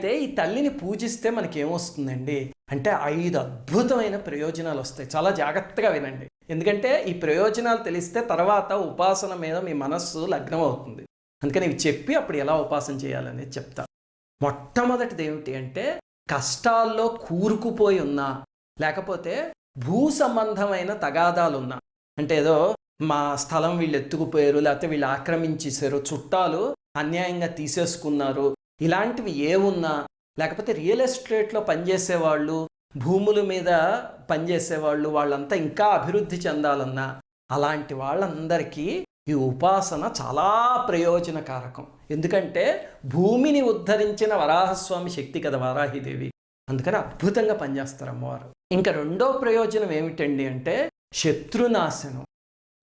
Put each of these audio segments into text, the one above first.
అయితే ఈ తల్లిని పూజిస్తే మనకేమొస్తుందండి అంటే ఐదు అద్భుతమైన ప్రయోజనాలు వస్తాయి చాలా జాగ్రత్తగా వినండి. ఎందుకంటే ఈ ప్రయోజనాలు తెలిస్తే తర్వాత ఉపాసన మీద మీ మనస్సు లగ్నం అవుతుంది అందుకని ఇవి చెప్పి అప్పుడు ఎలా ఉపాసన చేయాలనేది చెప్తా. మొట్టమొదటిది ఏమిటి అంటే కష్టాల్లో కూరుకుపోయి ఉన్నా లేకపోతే భూ సంబంధమైన తగాదాలున్నా అంటే ఏదో మా స్థలం వీళ్ళు ఎత్తుకుపోయారు లేకపోతే వీళ్ళు ఆక్రమించేశారు చుట్టాలు అన్యాయంగా తీసేసుకున్నారు ఇలాంటివి ఏ ఉన్నా లేకపోతే రియల్ ఎస్టేట్లో పనిచేసే వాళ్ళు భూముల మీద పనిచేసేవాళ్ళు వాళ్ళంతా ఇంకా అభివృద్ధి చెందాలన్నా అలాంటి వాళ్ళందరికీ ఈ ఉపాసన చాలా ప్రయోజనకారకం. ఎందుకంటే భూమిని ఉద్ధరించిన వరాహస్వామి శక్తి కదా వారాహిదేవి. అందుకని అద్భుతంగా పనిచేస్తారు అమ్మవారు. ఇంకా రెండో ప్రయోజనం ఏమిటండి అంటే శత్రునాశనం.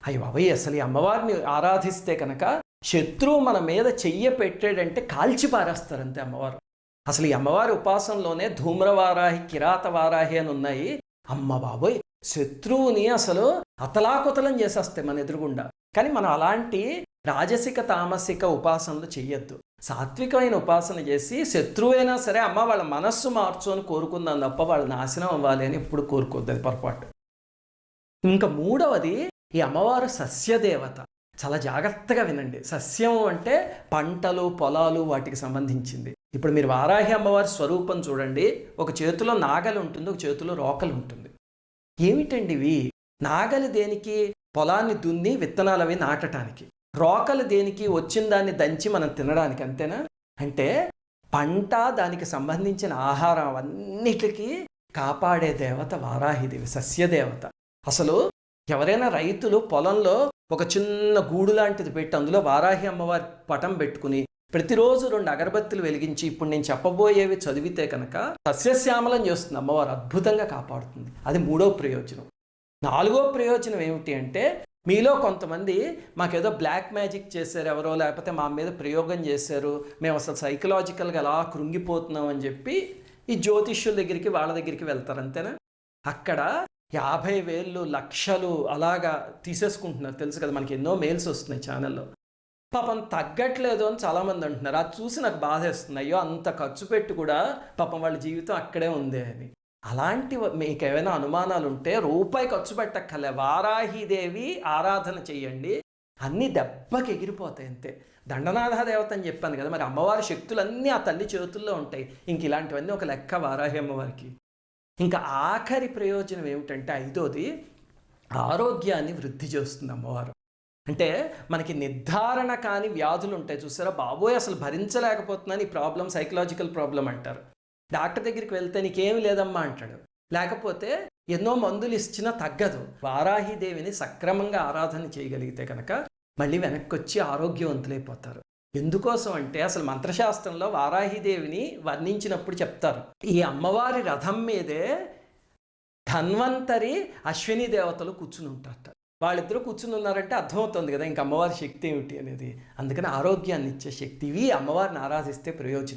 అయ్యి బాబాయ్ అసలు ఈ అమ్మవారిని ఆరాధిస్తే కనుక శత్రువు మన మీద చెయ్య పెట్టాడంటే కాల్చి పారేస్తారు అంతే అమ్మవారు. అసలు ఈ అమ్మవారి ఉపాసనలోనే ధూమ్రవారాహి కిరాత వారాహి అని ఉన్నాయి. అమ్మ బాబోయ్ శత్రువుని అసలు అతలాకుతలం చేసేస్తాయి మన ఎదురుగుండా. కానీ మనం అలాంటి రాజసిక తామసిక ఉపాసనలు చెయ్యొద్దు. సాత్వికమైన ఉపాసన చేసి శత్రువైనా సరే అమ్మ వాళ్ళ మనస్సు మార్చు అని కోరుకుందాం తప్ప వాళ్ళ నాశనం అవ్వాలి అని ఎప్పుడు కోరుకోద్దు అది పొరపాటు. ఇంకా మూడవది ఈ అమ్మవారు సస్యదేవత. చాలా జాగ్రత్తగా వినండి. సస్యం అంటే పంటలు పొలాలు వాటికి సంబంధించింది. ఇప్పుడు మీరు వారాహి అమ్మవారి స్వరూపం చూడండి. ఒక చేతిలో నాగలి ఉంటుంది ఒక చేతిలో రోకలు ఉంటుంది. ఏమిటండి ఇవి? నాగలి దేనికి? పొలాన్ని దున్ని విత్తనాలు అవి నాటడానికి రోకలు దేనికి? వచ్చిన దాన్ని దంచి మనం తినడానికి అంతేనా? అంటే పంట దానికి సంబంధించిన ఆహారం అన్నిటికీ కాపాడే దేవత వారాహిదేవి సస్యదేవత. అసలు ఎవరైనా రైతులు పొలంలో ఒక చిన్న గూడు లాంటిది పెట్టి అందులో వారాహి అమ్మవారి పటం పెట్టుకుని ప్రతిరోజు రెండు అగరబత్తులు వెలిగించి ఇప్పుడు నేను చెప్పబోయేవి చదివితే కనుక సస్యశ్యామలం చేస్తుంది అమ్మవారు అద్భుతంగా కాపాడుతుంది. అది మూడో ప్రయోజనం. నాలుగో ప్రయోజనం ఏమిటి అంటే మీలో కొంతమంది మాకేదో బ్లాక్ మ్యాజిక్ చేశారు ఎవరో లేకపోతే మా మీద ప్రయోగం చేశారు మేము అసలు సైకలాజికల్గా అలా కృంగిపోతున్నాం అని చెప్పి ఈ జ్యోతిష్యుల దగ్గరికి వాళ్ళ దగ్గరికి వెళ్తారు అంతేనా? అక్కడ యాభై వేలు లక్షలు అలాగా తీసేసుకుంటున్నారు. తెలుసు కదా మనకి ఎన్నో మెయిల్స్ వస్తున్నాయి ఛానల్లో పాపం తగ్గట్లేదు అని చాలామంది అంటున్నారు. అది చూసి నాకు బాధేస్తుంది అయ్యో అంత ఖర్చు పెట్టి కూడా పాపం వాళ్ళ జీవితం అక్కడే ఉంది అని. అలాంటి మీకు ఏమైనా అనుమానాలు ఉంటే రూపాయి ఖర్చు పెట్టక్కర్లే. వారాహిదేవి ఆరాధన చేయండి అన్నీ దెబ్బకి ఎగిరిపోతాయి అంతే. దండనాథ దేవత అని చెప్పాను కదా మరి అమ్మవారి శక్తులన్నీ ఆ తల్లి చేతుల్లో ఉంటాయి. ఇంక ఇలాంటివన్నీ ఒక లెక్క వారాహి అమ్మవారికి. ఇంకా ఆఖరి ప్రయోజనం ఏమిటంటే ఐదోది ఆరోగ్యాన్ని వృద్ధి చేస్తుంది అమ్మవారు. అంటే మనకి నిర్ధారణ కాని వ్యాధులు ఉంటాయి చూసారా? బాబోయ్ అసలు భరించలేకపోతున్నాను ఈ ప్రాబ్లం సైకలాజికల్ ప్రాబ్లం అంటారు. డాక్టర్ దగ్గరికి వెళ్తే నీకేమి లేదమ్మా అంటాడు. లేకపోతే ఎన్నో మందులు ఇచ్చినా తగ్గదు. వారాహిదేవిని సక్రమంగా ఆరాధన చేయగలిగితే కనుక మళ్ళీ వెనక్కి వచ్చి ఆరోగ్యవంతులైపోతారు. ఎందుకోసం అంటే అసలు మంత్రశాస్త్రంలో వారాహిదేవిని వర్ణించినప్పుడు చెప్తారు. ఈ అమ్మవారి రథం మీదే ధన్వంతరి అశ్విని దేవతలు కూర్చుని ఉంటారట. వాళ్ళిద్దరూ కూర్చుని ఉన్నారంటే అర్థమవుతుంది కదా ఇంక అమ్మవారి శక్తి ఏమిటి అనేది. అందుకని ఆరోగ్యాన్ని ఇచ్చే శక్తి ఇవి అమ్మవారిని ఆరాధిస్తే ప్రయోజనం.